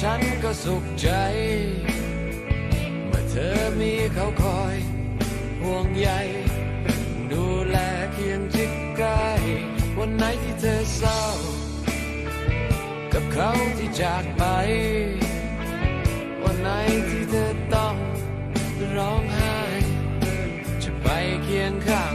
ฉันก็สุขใจ เมื่อเธอมีเขาคอย ห่วงใยดูแลเคียงชิดใกล้วันไหนที่เธอเศร้า กับเขาที่จากไป วันไหนที่เธอต้องร้องไห้ จะไปเคียงข้าง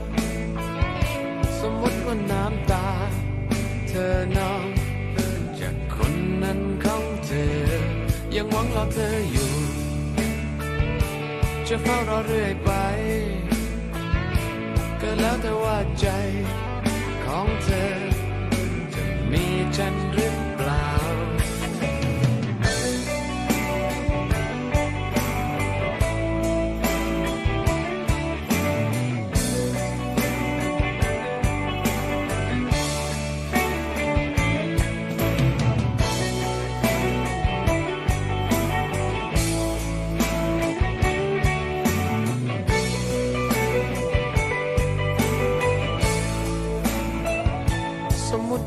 ของเธอ ยังหวังรอเธออยู่ จะเฝ้ารอเรื่อยไป ก็แล้วแต่ว่าใจของเธอ จะมีฉันหรือ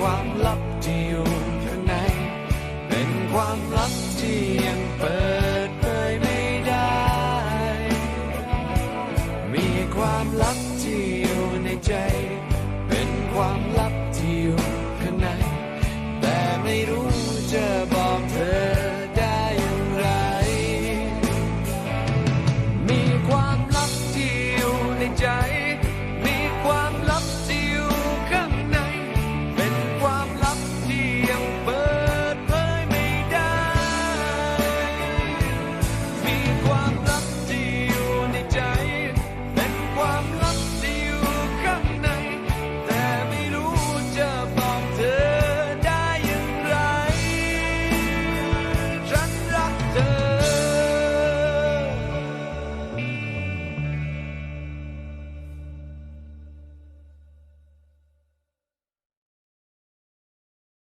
ความลับที่อยู่ข้างในเป็นความ